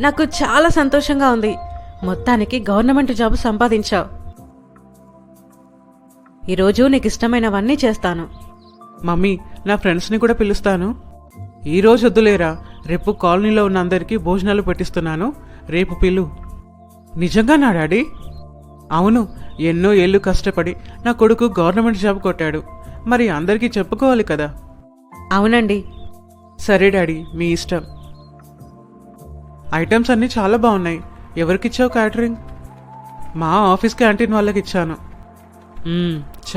నాకు చాలా సంతోషంగా ఉంది. మొత్తానికి గవర్నమెంట్ జాబ్ సంపాదించావు ఈరోజు నీకు ఇష్టమైనవన్నీ చేస్తాను. మమ్మీ నా ఫ్రెండ్స్ని కూడా పిలుస్తాను. ఈ రోజు వద్దులేరా రేపు కాలనీలో ఉన్న అందరికీ భోజనాలు పెట్టిస్తున్నాను. రేపు పిలు. నిజంగా నా డాడీ? అవును ఎన్నో ఏళ్ళు కష్టపడి నా కొడుకు గవర్నమెంట్ జాబ్ కొట్టాడు. మరి అందరికీ చెప్పుకోవాలి కదా? అవునండి. సరే డాడీ మీ ఇష్టం. ఐటమ్స్ అన్నీ చాలా బాగున్నాయి. ఎవరికిచ్చావు క్యాటరింగ్? మా ఆఫీస్ క్యాంటీన్ వాళ్ళకి ఇచ్చాను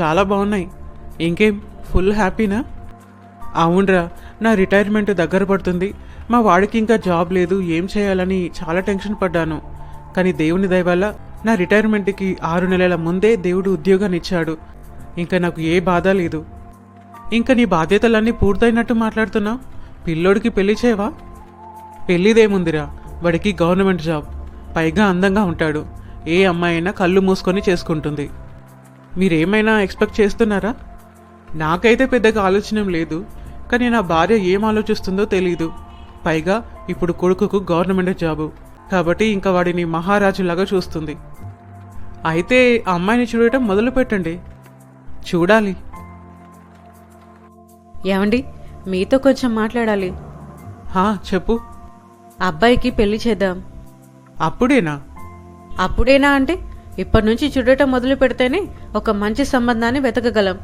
చాలా బాగున్నాయి. ఇంకేం ఫుల్ హ్యాపీనా? అవునరా నా రిటైర్మెంట్ దగ్గర పడుతుంది. మా వాడికి ఇంకా జాబ్ లేదు ఏం చేయాలని చాలా టెన్షన్ పడ్డాను. కానీ దేవుని దయ వల్ల నా రిటైర్మెంట్కి ఆరు నెలల ముందే దేవుడు ఉద్యోగాన్ని ఇచ్చాడు. ఇంకా నాకు ఏ బాధ లేదు. ఇంకా నీ బాధ్యతలన్నీ పూర్తయినట్టు మాట్లాడుతున్నావు? పిల్లోడికి పెళ్ళి చేయవా? పెళ్ళిదేముందిరా వాడికి గవర్నమెంట్ జాబ్. పైగా అందంగా ఉంటాడు. ఏ అమ్మాయి అయినా కళ్ళు మూసుకొని చేసుకుంటుంది. మీరేమైనా ఎక్స్పెక్ట్ చేస్తున్నారా? నాకైతే పెద్దగా ఆలోచన లేదు. కానీ నా భార్య ఏం ఆలోచిస్తుందో తెలీదు. పైగా ఇప్పుడు కొడుకుకు గవర్నమెంట్ జాబు. కాబట్టి ఇంకా వాడిని మహారాజులాగా చూస్తుంది. అయితే ఆ అమ్మాయిని చూడటం మొదలు పెట్టండి. చూడాలి. ఏమండి? మీతో కొంచెం మాట్లాడాలి. హా చెప్పు. అబ్బాయికి పెళ్ళి చేద్దాం. అప్పుడేనా? అప్పుడేనా అంటే ఇప్పటి నుంచి చూడటం మొదలు పెడితేనే ఒక మంచి సంబంధాన్ని వెతకగలం.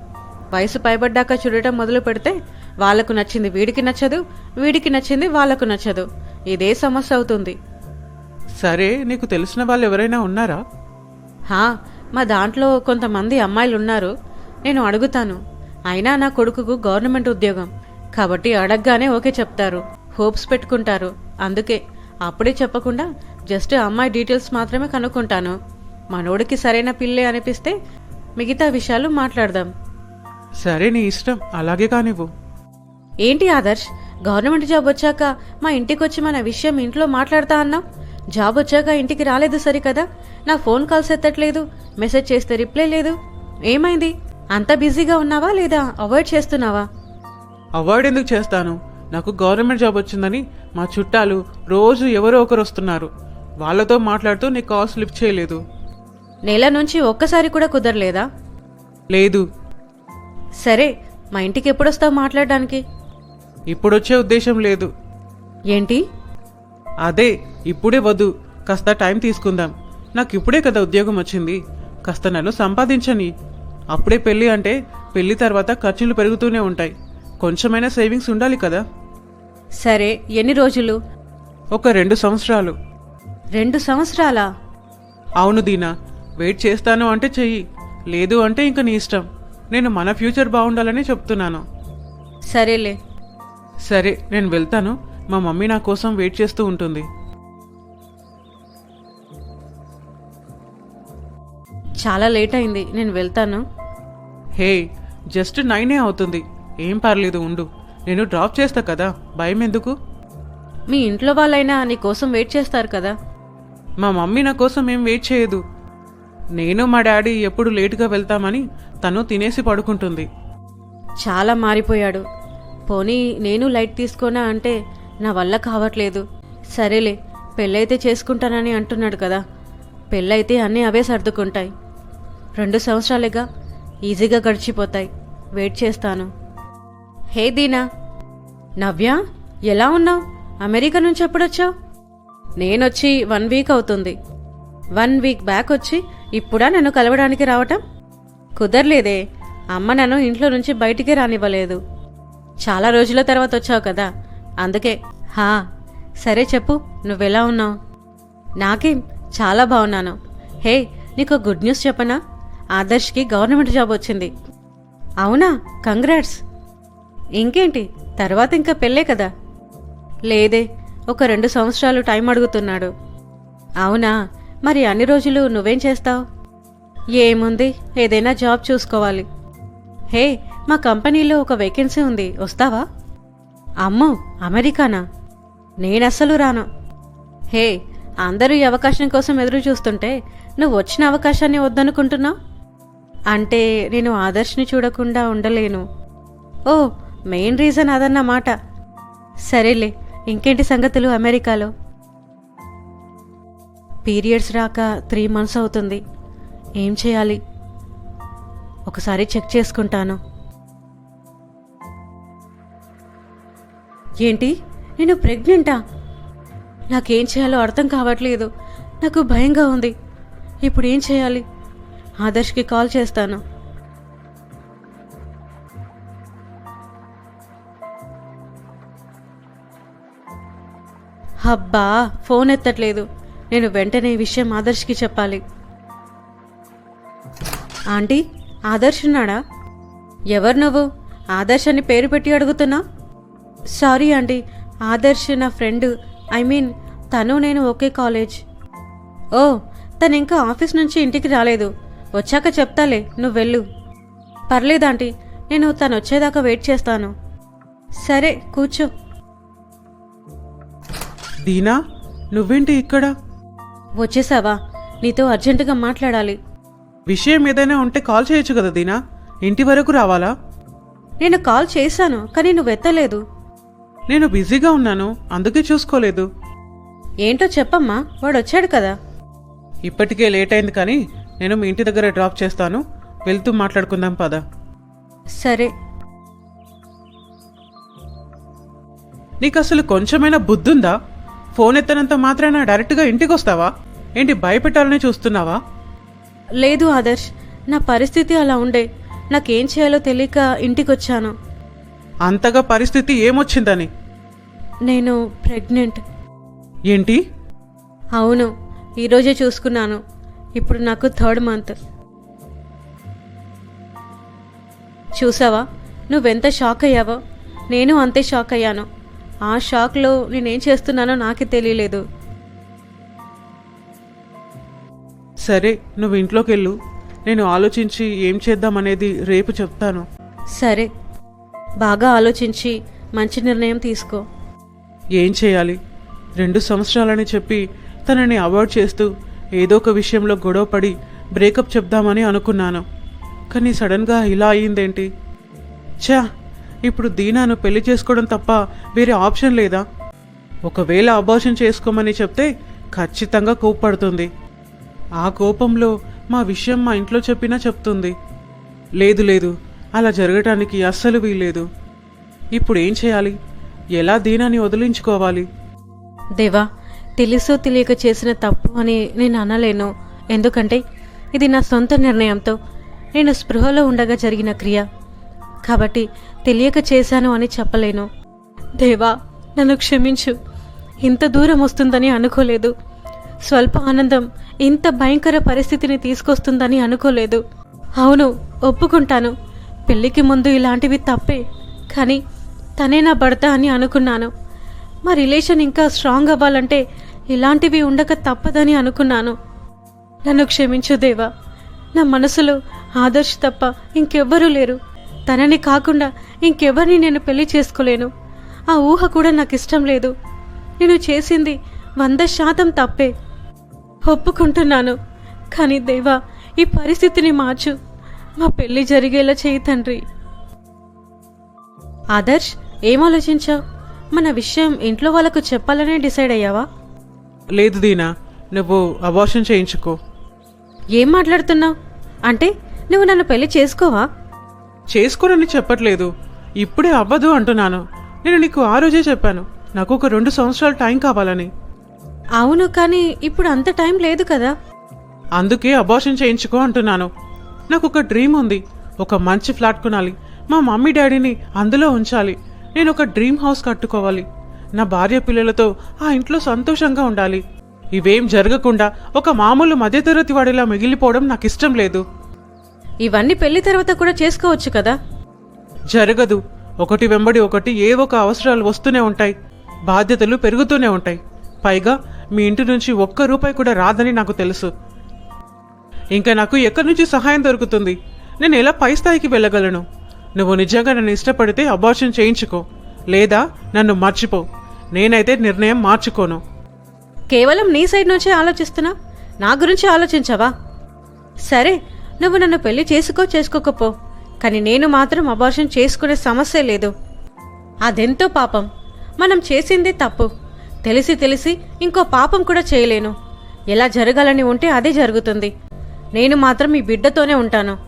వయసు పైబడ్డాక చూడటం మొదలు పెడితే వాళ్ళకు నచ్చింది వీడికి నచ్చదు వీడికి నచ్చింది వాళ్ళకు నచ్చదు. ఇదే సమస్య అవుతుంది. సరే నీకు తెలిసిన వాళ్ళు ఎవరైనా ఉన్నారా? హా మా దాంట్లో కొంతమంది అమ్మాయిలు ఉన్నారు నేను అడుగుతాను. అయినా నా కొడుకుకు గవర్నమెంట్ ఉద్యోగం. కాబట్టి అడగగానే ఓకే చెప్తారు. హోప్స్ పెట్టుకుంటారు. అందుకే అప్పుడే చెప్పకుండా జస్ట్ అమ్మాయి డీటెయిల్స్ మాత్రమే కనుక్కుంటాను. మనోడికి సరైన పిల్లే అనిపిస్తే మిగతా విషయాలు మాట్లాడదాం. సరే నీ ఇష్టం అలాగే కానివ్వు. ఏంటి ఆదర్శ్ గవర్నమెంట్ జాబ్ వచ్చాక మా ఇంటికి వచ్చి మన విషయం ఇంట్లో మాట్లాడతా అన్నావు? జాబ్ వచ్చాక ఇంటికి రాలేదు సరి కదా నా ఫోన్ కాల్స్ ఎత్తట్లేదు మెసేజ్ చేస్తే రిప్లై లేదు. ఏమైంది? అంత బిజీగా ఉన్నావా లేదా అవాయిడ్ చేస్తున్నావా? అవాయిడ్ ఎందుకు చేస్తాను? నాకు గవర్నమెంట్ జాబ్ వచ్చిందని మా చుట్టాలు రోజు ఎవరో ఒకరు వస్తున్నారు. వాళ్ళతో మాట్లాడుతూ నీ కాల్స్ లిఫ్ట్ చేయలేదు. నెల నుంచి ఒక్కసారి కూడా కుదరలేదా? లేదు. సరే మా ఇంటికి ఎప్పుడొస్తావు మాట్లాడడానికి? ఇప్పుడొచ్చే ఉద్దేశం లేదు. ఏంటి? అదే ఇప్పుడే వద్దు. కాస్త టైం తీసుకుందాం. నాకు ఇప్పుడే కదా ఉద్యోగం వచ్చింది. కాస్త నన్ను సంపాదించని. అప్పుడే పెళ్ళి అంటే పెళ్ళి తర్వాత ఖర్చులు పెరుగుతూనే ఉంటాయి. కొంచెమైనా సేవింగ్స్ ఉండాలి కదా? సరే ఎన్ని రోజులు? ఒక రెండు సంవత్సరాలు. రెండు సంవత్సరాలా? అవును దీనా వెయిట్ చేస్తాను అంటే చెయ్యి లేదు అంటే ఇంక నీ ఇష్టం. నేను మన ఫ్యూచర్ బాగుండాలని చెప్తున్నాను. సరేలే. సరే నేను వెళ్తాను. మా మమ్మీ నా కోసం వెయిట్ చేస్తూ ఉంటుంది. చాలా లేట్ అయింది నేను వెళ్తాను. హే జస్ట్ నైనే అవుతుంది. ఏం పర్లేదు ఉండు. నేను డ్రాప్ చేస్తా కదా భయం ఎందుకు మీ ఇంట్లో వాళ్ళైనా నీ కోసం వెయిట్ చేస్తారు కదా. మా మమ్మీ నా కోసం ఏం వెయిట్ చేయదు. నేను మా డాడీ ఎప్పుడు లేటుగా వెళ్తామని తను తినేసి పడుకుంటుంది. చాలా మారిపోయాడు. పోనీ నేను లైట్ తీసుకోనా అంటే నా వల్ల కావట్లేదు. సరేలే పెళ్ళైతే చేసుకుంటానని అంటున్నాడు కదా. పెళ్ళైతే అన్నీ అవే సర్దుకుంటాయి. రెండు సంవత్సరాలుగా ఈజీగా గడిచిపోతాయి. వెయిట్ చేస్తాను. హే దీనా నవ్య ఎలా ఉన్నావు? అమెరికా నుంచి ఎప్పుడొచ్చావు? నేనొచ్చి వన్ వీక్ అవుతుంది. వన్ వీక్ బ్యాక్ వచ్చి ఇప్పుడా నన్ను కలవడానికి రావటం? కుదరలేదే అమ్మ నన్ను ఇంట్లో నుంచి బయటికి రానివ్వలేదు. చాలా రోజుల తర్వాత వచ్చావు కదా అందుకే. హా సరే చెప్పు నువ్వెలా ఉన్నావు? నాకేం చాలా బాగున్నాను హే నీకు గుడ్ న్యూస్ చెప్పనా? ఆదర్శ్కి గవర్నమెంట్ జాబ్ వచ్చింది. అవునా కంగ్రాట్స్. ఇంకేంటి? తర్వాత ఇంకా పెళ్ళే కదా? లేదే ఒక రెండు సంవత్సరాలు టైం అడుగుతున్నాడు. అవునా? మరి అన్ని రోజులు నువ్వేం చేస్తావు? ఏముంది? ఏదైనా జాబ్ చూసుకోవాలి. హే మా కంపెనీలో ఒక వేకెన్సీ ఉంది వస్తావా? అమ్మో అమెరికానా? నేనస్సలు రాను. హే అందరూ ఈ అవకాశం కోసం ఎదురు చూస్తుంటే నువ్వు వచ్చిన అవకాశాన్ని వద్దనుకుంటున్నావు? అంటే నేను ఆదర్శ్ని చూడకుండా ఉండలేను. ఓ మెయిన్ రీజన్ అదన్నమాట సరేలే ఇంకేంటి సంగతులు అమెరికాలో? పీరియడ్స్ రాక త్రీ మంత్స్ అవుతుంది. ఏం చేయాలి? ఒకసారి చెక్ చేసుకుంటాను. ఏంటి? నేను ప్రెగ్నెంటా? నాకేం చేయాలో అర్థం కావట్లేదు. నాకు భయంగా ఉంది. ఇప్పుడు ఏం చేయాలి? ఆదర్శ్కి కాల్ చేస్తాను. అబ్బా ఫోన్ ఎత్తట్లేదు. నేను వెంటనే ఈ విషయం ఆదర్శ్కి చెప్పాలి. ఆంటీ ఆదర్శ్ ఉన్నాడా? ఎవరు నువ్వు? ఆదర్శ్ అని పేరు పెట్టి అడుగుతున్నా? సారీ ఆంటీ ఆదర్శ్ నా ఫ్రెండ్. ఐ మీన్ తను నేను ఒకే కాలేజ్. ఓ తను ఇంకా ఆఫీస్ నుంచి ఇంటికి రాలేదు. వచ్చాక చెప్తాలే నువ్వు వెళ్ళు. పర్లేదు ఆంటీ నేను తను వచ్చేదాకా వెయిట్ చేస్తాను. సరే కూర్చో. దీనా నువ్వేంటి ఇక్కడ? వచ్చేసావా? నీతో అర్జెంటుగా మాట్లాడాలి. విషయం ఏదైనా ఉంటే కాల్ చేయొచ్చు కదా దీనా? ఇంటి వరకు రావాలా? నేను కాల్ చేశాను కానీ నువ్వు ఎత్తలేదు. నేను బిజీగా ఉన్నాను అందుకే చూసుకోలేదు. ఏంటో చెప్పమ్మా వాడు వచ్చాడు కదా. ఇప్పటికే లేట్ అయింది కానీ నేను మీ ఇంటి దగ్గర డ్రాప్ చేస్తాను. వెళ్తూ మాట్లాడుకుందాం పద. సరే. నీకు అసలు కొంచెమైనా బుద్ధుందా? ఫోన్ ఎత్తనంత మాత్రాన డైరెక్ట్గా ఇంటికి వస్తావా ఏంటి భయపెట్టాలని చూస్తున్నావా? లేదు ఆదర్శ్ నా పరిస్థితి అలా ఉండే. నాకేం చేయాలో తెలియక ఇంటికొచ్చాను. అంతగా పరిస్థితి ఏమొచ్చిందని? నేను ప్రెగ్నెంట్. ఏంటి? అవును ఈరోజే చూసుకున్నాను. ఇప్పుడు నాకు థర్డ్ మంత్. చూసావా? నువ్వెంత షాక్ అయ్యావో నేను అంతే షాక్ అయ్యాను ఆ షాక్లో నేనేం చేస్తున్నానో నాకే తెలియలేదు. సరే నువ్వు ఇంట్లోకి వెళ్ళు నేను ఆలోచించి ఏం చేద్దామనేది రేపు చెప్తాను. సరే. బాగా ఆలోచించి మంచి నిర్ణయం తీసుకో. ఏం చేయాలి? రెండు సంవత్సరాలని చెప్పి తనని అవాయిడ్ చేస్తూ ఏదో ఒక విషయంలో గొడవపడి బ్రేకప్ చెప్దామని అనుకున్నాను. కానీ సడన్గా ఇలా అయ్యిందేంటి ఛా ఇప్పుడు దీనాను పెళ్ళి చేసుకోవడం తప్ప వేరే ఆప్షన్ లేదా? ఒకవేళ అబార్షన్ చేసుకోమని చెప్తే ఖచ్చితంగా కోప్పడుతుంది. ఆ కోపంలో మా విషయం మా ఇంట్లో చెప్పినా చెప్తుంది. లేదు లేదు అలా జరగటానికి అస్సలు వీలేదు ఇప్పుడు ఏం చేయాలి? ఎలా దీనాన్ని వదిలించుకోవాలి? దేవా తెలుసో తెలియక చేసిన తప్పు అని నేను అనలేను. ఎందుకంటే ఇది నా సొంత నిర్ణయంతో నేను స్పృహలో ఉండగా జరిగిన క్రియ. కాబట్టి తెలియక చేశాను అని చెప్పలేను. దేవా నన్ను క్షమించు. ఇంత దూరం వస్తుందని అనుకోలేదు. స్వల్ప ఆనందం ఇంత భయంకర పరిస్థితిని తీసుకొస్తుందని అనుకోలేదు. అవును ఒప్పుకుంటాను. పెళ్ళికి ముందు ఇలాంటివి తప్పే కానీ తనే నా భర్త అని అనుకున్నాను. మా రిలేషన్ ఇంకా స్ట్రాంగ్ అవ్వాలంటే ఇలాంటివి ఉండక తప్పదని అనుకున్నాను. నన్ను క్షమించు దేవా. నా మనసులో ఆదర్శ్ తప్ప ఇంకెవ్వరూ లేరు. తనని కాకుండా ఇంకెవరిని నేను పెళ్ళి చేసుకోలేను. ఆ ఊహ కూడా నాకు ఇష్టం లేదు. నేను చేసింది వంద శాతం తప్పే. ఒప్పుకుంటున్నాను. కానీ దేవా ఈ పరిస్థితిని మార్చు. మా పెళ్ళి జరిగేలా చేయి తండ్రి. ఆదర్శ్ ఏం ఆలోచించావు? మన విషయం ఇంట్లో వాళ్ళకు చెప్పాలనే డిసైడ్ అయ్యావా? లేదు దీనా నువ్వు అబార్షన్ చేయించుకో. ఏం మాట్లాడుతున్నావు? అంటే నువ్వు నన్ను పెళ్ళి చేసుకోవా? చేసుకోనని చెప్పట్లేదు. ఇప్పుడే అవ్వదు అంటున్నాను. నేను నీకు ఆ రోజే చెప్పాను. నాకు ఒక రెండు సంవత్సరాలు టైం కావాలని. అవును కానీ ఇప్పుడు అంత టైం లేదు కదా. అందుకే అబార్షన్ చేయించుకో అంటున్నాను. నాకు ఒక డ్రీమ్ ఉంది. ఒక మంచి ఫ్లాట్ కొనాలి. మా మమ్మీ డాడీని అందులో ఉంచాలి. నేను ఒక డ్రీమ్ హౌస్ కట్టుకోవాలి. నా భార్య పిల్లలతో ఆ ఇంట్లో సంతోషంగా ఉండాలి. ఇవేం జరగకుండా ఒక మామూలు మధ్యతరగతి వాడిలా మిగిలిపోవడం నాకు ఇష్టం లేదు. ఇవన్నీ పెళ్ళి తర్వాత కూడా చేసుకోవచ్చు కదా? జరగదు. ఒకటి వెంబడి ఒకటి ఏ ఒక అవసరాలు వస్తూనే ఉంటాయి. బాధ్యతలు పెరుగుతూనే ఉంటాయి. పైగా మీ ఇంటి నుంచి ఒక్క రూపాయి కూడా రాదని నాకు తెలుసు. ఇంకా నాకు ఎక్కడి నుంచి సహాయం దొరుకుతుంది? నేను ఎలా పై స్థాయికి వెళ్ళగలను? నువ్వు నిజంగా నన్ను ఇష్టపడితే అబార్షన్ చేయించుకో. లేదా నన్ను మర్చిపో. నేనైతే నిర్ణయం మార్చుకోను. కేవలం నీ సైడ్ నుంచే ఆలోచిస్తున్నా? నా గురించి ఆలోచించవా? సరే నువ్వు నన్ను పెళ్ళి చేసుకో చేసుకోకపో. కానీ నేను మాత్రం అబార్షన్ చేసుకునే సమస్య లేదు. అదెంతో పాపం. మనం చేసింది తప్పు. తెలిసి తెలిసి ఇంకో పాపం కూడా చేయలేను. ఎలా జరగాలని ఉంటే అదే జరుగుతుంది. నేను మాత్రం మీ బిడ్డతోనే ఉంటాను.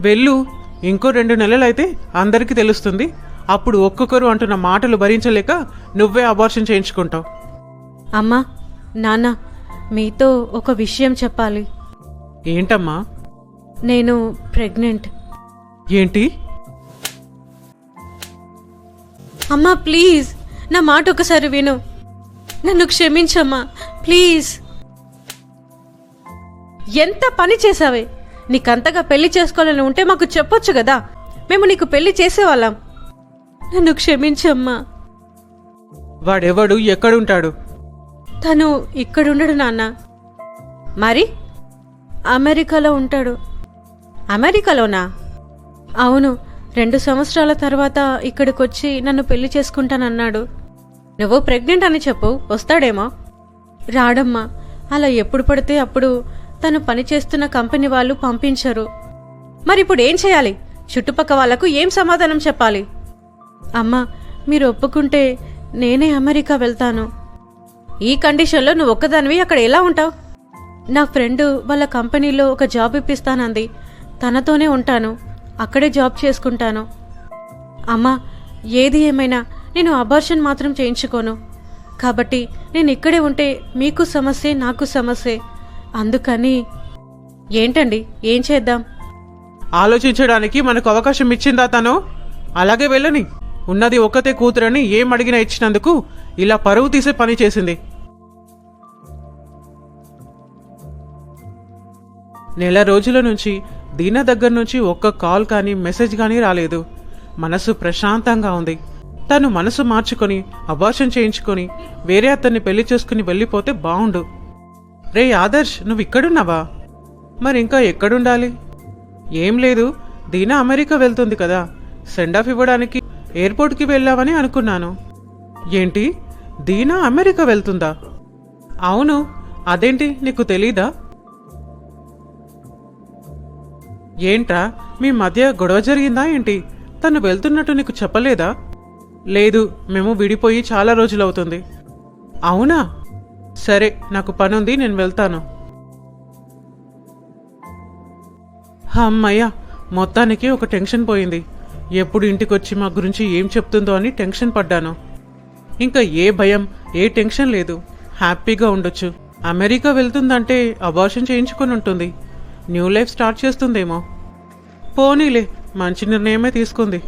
వెళ్ళు. ఇంకో రెండు నెలలైతే అందరికీ తెలుస్తుంది. అప్పుడు ఒక్కొక్కరు అంటున్న మాటలు భరించలేక నువ్వే అబార్షన్ చేయించుకుంటావు. అమ్మా నాన్న మీతో ఒక విషయం చెప్పాలి. ఏంటమ్మా? నేను ప్రెగ్నెంట్. ఏంటి? అమ్మా ప్లీజ్ నా మాట ఒకసారి విను. నన్ను క్షమించమ్మా ప్లీజ్. ఎంత పని చేసావే నీకంతగా పెళ్ళి చేసుకోవాలని ఉంటే మాకు చెప్పొచ్చు కదా? మేము నీకు పెళ్ళి చేసేవాళ్ళం. నన్ను క్షమించమ్మా. వాడెవడు? ఎక్కడుంటాడు? తను ఇక్కడుండడు నాన్న. మరి? అమెరికాలో ఉంటాడు. అమెరికాలోనా? అవును రెండు సంవత్సరాల తర్వాత ఇక్కడికి వచ్చి నన్ను పెళ్ళి చేసుకుంటానన్నాడు. నువ్వు ప్రెగ్నెంట్ అని చెప్పు వస్తాడేమో. రాడమ్మా అలా ఎప్పుడు పడితే అప్పుడు తను పనిచేస్తున్న కంపెనీ వాళ్ళు పంపించరు. మరి ఇప్పుడు ఏం చేయాలి? చుట్టుపక్క వాళ్ళకు ఏం సమాధానం చెప్పాలి? అమ్మా మీరు ఒప్పుకుంటే నేనే అమెరికా వెళ్తాను. ఈ కండిషన్లో నువ్వు ఒక్కదానివి అక్కడ ఎలా ఉంటావు? నా ఫ్రెండ్ వాళ్ళ కంపెనీలో ఒక జాబ్ ఇప్పిస్తానంది. తనతోనే ఉంటాను. అక్కడే జాబ్ చేసుకుంటాను. అమ్మా ఏది ఏమైనా నేను అబార్షన్ మాత్రం చేయించుకోను. కాబట్టి నేను ఇక్కడే ఉంటే మీకు సమస్యే నాకు సమస్యే. అందుకని ఏంటండి? ఏం చేద్దాం? ఆలోచించడానికి మనకు అవకాశం ఇచ్చిందా తను? అలాగే వెళ్ళని. ఉన్నది ఒక్కతే కూతురని ఏం అడిగినా ఇచ్చినందుకు ఇలా పరువు తీసే పని చేసింది. నెల రోజుల నుంచి దీన దగ్గర నుంచి ఒక్క కాల్ కానీ మెసేజ్ కానీ రాలేదు. మనసు ప్రశాంతంగా ఉంది. తను మనసు మార్చుకొని అబార్షన్ చేయించుకొని వేరే అతన్ని పెళ్ళి చేసుకుని వెళ్ళిపోతే బాగుండు రే ఆదర్శ్ నువ్వు ఇక్కడున్నావా? మరి ఇంకా ఎక్కడుండాలి? ఏం లేదు దీనా అమెరికా వెళ్తుంది కదా. సెండ్ ఆఫ్ ఇవ్వడానికి ఎయిర్పోర్ట్కి వెళ్ళావని అనుకున్నాను. ఏంటి? దీనా అమెరికా వెళ్తుందా? అవును. అదేంటి నీకు తెలీదా? ఏంట్రా? మీ మధ్య గొడవ జరిగిందా ఏంటి? తను వెళ్తున్నట్టు నీకు చెప్పలేదా? లేదు మేము విడిపోయి చాలా రోజులవుతుంది. అవునా? సరే నాకు పనుంది నేను వెళ్తాను. అమ్మయ్య మొత్తానికి ఒక టెన్షన్ పోయింది. ఎప్పుడు ఇంటికొచ్చి మా గురించి ఏం చెప్తుందో అని టెన్షన్ పడ్డాను. ఇంకా ఏ భయం ఏ టెన్షన్ లేదు. హ్యాపీగా ఉండొచ్చు. అమెరికా వెళ్తుందంటే అబార్షన్ చేయించుకొని ఉంటుంది. న్యూ లైఫ్ స్టార్ట్ చేస్తుందేమో. పోనీలే మంచి నిర్ణయమే తీసుకుంది.